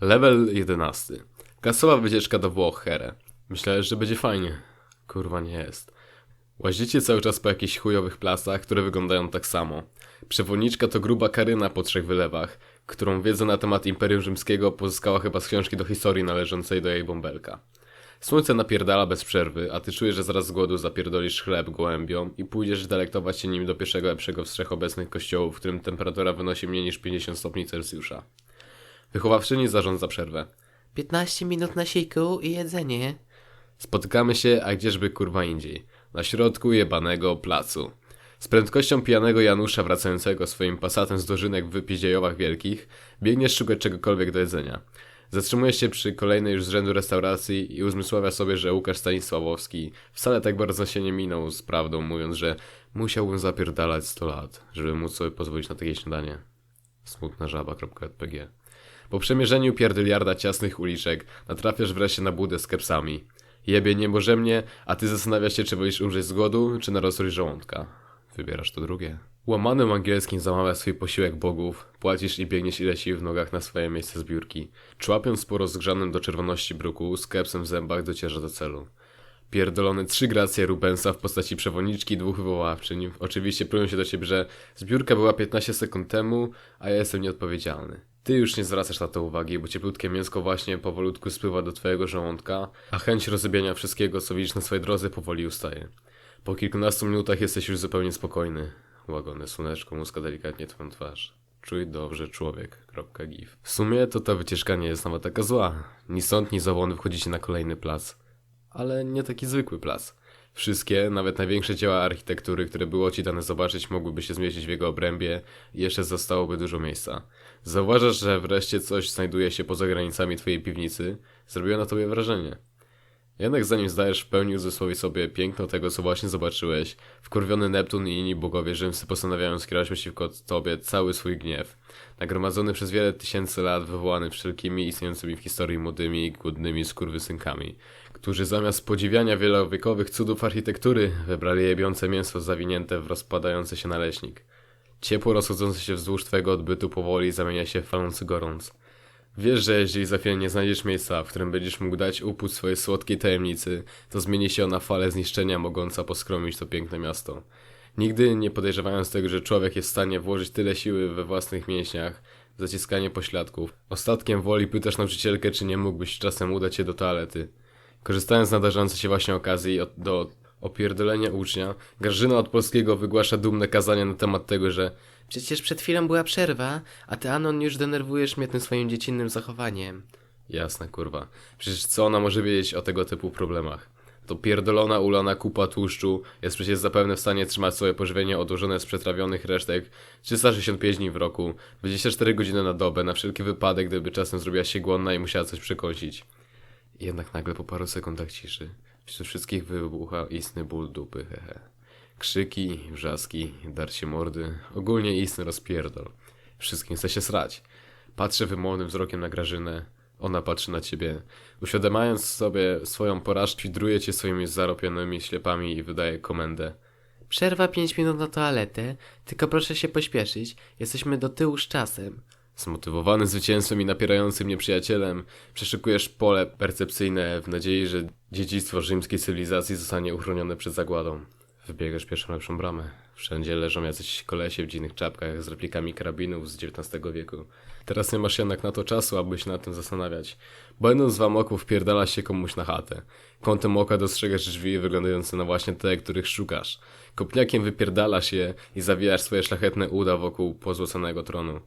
Level 11. Kasowa wycieczka do Włoch Here. Myślałem, że będzie fajnie. Kurwa nie jest. Łazicie cały czas po jakichś chujowych plasach, które wyglądają tak samo. Przewodniczka to gruba Karyna po trzech wylewach, którą wiedzę na temat Imperium Rzymskiego pozyskała chyba z książki do historii należącej do jej bąbelka. Słońce napierdala bez przerwy, a ty czujesz, że zaraz z głodu zapierdolisz chleb gołębiom i pójdziesz delektować się nim do pierwszego lepszego z trzech obecnych kościołów, w którym temperatura wynosi mniej niż 50 stopni Celsjusza. Wychowawczyni zarządza przerwę. 15 minut na siku i jedzenie. Spotykamy się, a gdzieżby kurwa indziej. Na środku jebanego placu. Z prędkością pijanego Janusza wracającego swoim pasatem z dożynek w wypiździejowach wielkich, biegniesz szukać czegokolwiek do jedzenia. Zatrzymujesz się przy kolejnej już z rzędu restauracji i uzmysławia sobie, że Łukasz Stanisławowski wcale tak bardzo się nie minął z prawdą, mówiąc, że musiałbym zapierdalać 100 lat, żeby móc sobie pozwolić na takie śniadanie. Smutnażaba.pg Po przemierzeniu pierdyliarda ciasnych uliczek natrafiasz wreszcie na budę z kepsami. Jebie niebożemnie, a ty zastanawiasz się, czy wolisz umrzeć z głodu, czy na rozruch żołądka. Wybierasz to drugie. Łamanym angielskim zamawia swój posiłek bogów, płacisz i biegniesz ile sił w nogach na swoje miejsce zbiórki. Człapią sporo zgrzanym do czerwoności bruku, z kepsem w zębach dociera do celu. Pierdolone trzy gracje Rubensa w postaci przewodniczki dwóch wywoławczyń. Oczywiście próbują się do ciebie, że zbiórka była 15 sekund temu, a ja jestem nieodpowiedzialny. Ty już nie zwracasz na to uwagi, bo cieplutkie mięsko właśnie powolutku spływa do twojego żołądka, a chęć rozebienia wszystkiego, co widzisz na swojej drodze, powoli ustaje. Po kilkunastu minutach jesteś już zupełnie spokojny. Łagone słoneczko muska delikatnie twoją twarz. Czuj dobrze człowiek.gif. W sumie to ta wycieczka nie jest nawet taka zła. Ni stąd, ni zawon wchodzicie na kolejny plac. Ale nie taki zwykły plac. Wszystkie, nawet największe dzieła architektury, które było ci dane zobaczyć, mogłyby się zmieścić w jego obrębie i jeszcze zostałoby dużo miejsca. Zauważasz, że wreszcie coś znajduje się poza granicami twojej piwnicy. Zrobiło na tobie wrażenie. Jednak zanim zdajesz w pełni uzmysłowić sobie piękno tego, co właśnie zobaczyłeś, wkurwiony Neptun i inni bogowie rzymscy postanawiają skierować przeciwko tobie cały swój gniew. Nagromadzony przez wiele tysięcy lat, wywołany wszelkimi istniejącymi w historii młodymi i głodnymi skurwysynkami, którzy zamiast podziwiania wielowiekowych cudów architektury, wybrali jebiące mięso zawinięte w rozpadający się naleśnik. Ciepło rozchodzące się wzdłuż twojego odbytu powoli zamienia się w falący gorąc. Wiesz, że jeżeli za chwilę nie znajdziesz miejsca, w którym będziesz mógł dać upust swojej słodkiej tajemnicy, to zmieni się ona falę zniszczenia mogąca poskromić to piękne miasto. Nigdy nie podejrzewając tego, że człowiek jest w stanie włożyć tyle siły we własnych mięśniach, zaciskanie pośladków. Ostatkiem woli pytasz nauczycielkę, czy nie mógłbyś czasem udać się do toalety. Korzystając z nadarzającej się właśnie okazji od, do opierdolenia ucznia, Grażyna od polskiego wygłasza dumne kazanie na temat tego, że Przecież przed chwilą była przerwa, a ty Anon już denerwujesz mnie tym swoim dziecinnym zachowaniem. Jasne, kurwa. Przecież co ona może wiedzieć o tego typu problemach? To pierdolona, ulana kupa tłuszczu jest przecież zapewne w stanie trzymać swoje pożywienie odłożone z przetrawionych resztek 365 dni w roku, 24 godziny na dobę, na wszelki wypadek, gdyby czasem zrobiła się głodna i musiała coś przekąsić. Jednak nagle po paru sekundach ciszy, wśród wszystkich wybucha istny ból dupy, hehe. Krzyki, wrzaski, darcie mordy, ogólnie istny rozpierdol. Wszystkim chce się srać. Patrzę wymownym wzrokiem na Grażynę, ona patrzy na ciebie. Uświadamiając sobie swoją porażkę, widruje cię swoimi zaropionymi ślepami i wydaje komendę. Przerwa 5 minut na toaletę, tylko proszę się pośpieszyć, jesteśmy do tyłu z czasem. Zmotywowany zwycięstwem i napierającym mnie przyjacielem, przeszukujesz pole percepcyjne w nadziei, że dziedzictwo rzymskiej cywilizacji zostanie uchronione przed zagładą. Wybiegasz pierwszą lepszą bramę. Wszędzie leżą jacyś kolesie w dziwnych czapkach z replikami karabinów z XIX wieku. Teraz nie masz jednak na to czasu, aby się nad tym zastanawiać. Będąc w amoku wpierdala się komuś na chatę. Kątem oka dostrzegasz drzwi wyglądające na właśnie te, których szukasz. Kopniakiem wypierdalasz je i zawijasz swoje szlachetne uda wokół pozłoconego tronu.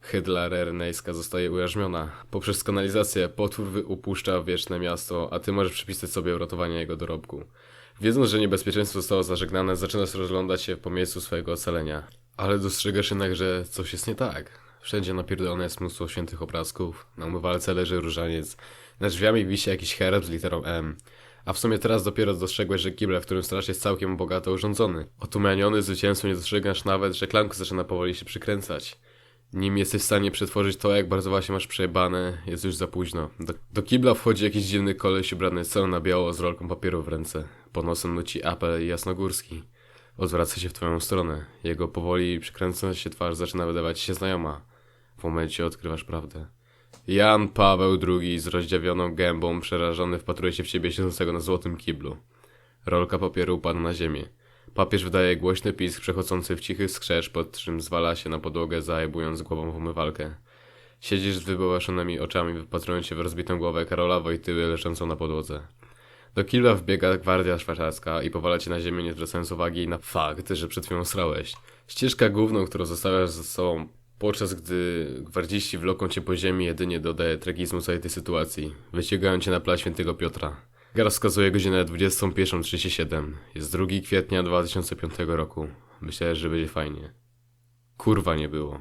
Hydla rernejska zostaje ujarzmiona. Poprzez kanalizację potwór upuszcza wieczne miasto, a ty możesz przypisać sobie uratowanie jego dorobku. Wiedząc, że niebezpieczeństwo zostało zażegnane, zaczynasz rozglądać się po miejscu swojego ocalenia. Ale dostrzegasz jednak, że coś jest nie tak. Wszędzie napierdolone jest mnóstwo świętych obrazków, na umywalce leży różaniec, nad drzwiami wisi jakiś herb z literą M. A w sumie teraz dopiero dostrzegłeś, że kible, w którym straż jest całkiem bogato urządzony. Otumaniony zwycięstwem nie dostrzegasz nawet, że klamka zaczyna powoli się przykręcać. Nim jesteś w stanie przetworzyć to, jak bardzo właśnie masz przejebane, jest już za późno. Do, do kibla wchodzi jakiś dziwny koleś ubrany cały na biało z rolką papieru w ręce. Pod nosem nuci apel jasnogórski. Odwraca się w twoją stronę. Jego powoli przykręcająca się twarz zaczyna wydawać się znajoma. W momencie odkrywasz prawdę. Jan Paweł II z rozdziawioną gębą, przerażony, wpatruje się w ciebie siedzącego na złotym kiblu. Rolka papieru upada na ziemię. Papież wydaje głośny pisk przechodzący w cichy skrzecz, pod czym zwala się na podłogę, zajmując głową w umywalkę. Siedzisz z wybołaszonymi oczami, wypatrując się w rozbitą głowę Karola Wojtyły leżącą na podłodze. Do kibla wbiega gwardia szwajcarska i powala cię na ziemię, nie zwracając uwagi na fakt, że przed chwilą srałeś. Ścieżka główną, którą zostawiasz ze sobą, podczas gdy gwardziści wloką cię po ziemi, jedynie dodaje tragizmu całej tej sytuacji. Wyciągają cię na plac świętego Piotra. Gar wskazuje godzinę 21.37. Jest 2 kwietnia 2005 roku. Myślałem, że będzie fajnie. Kurwa nie było.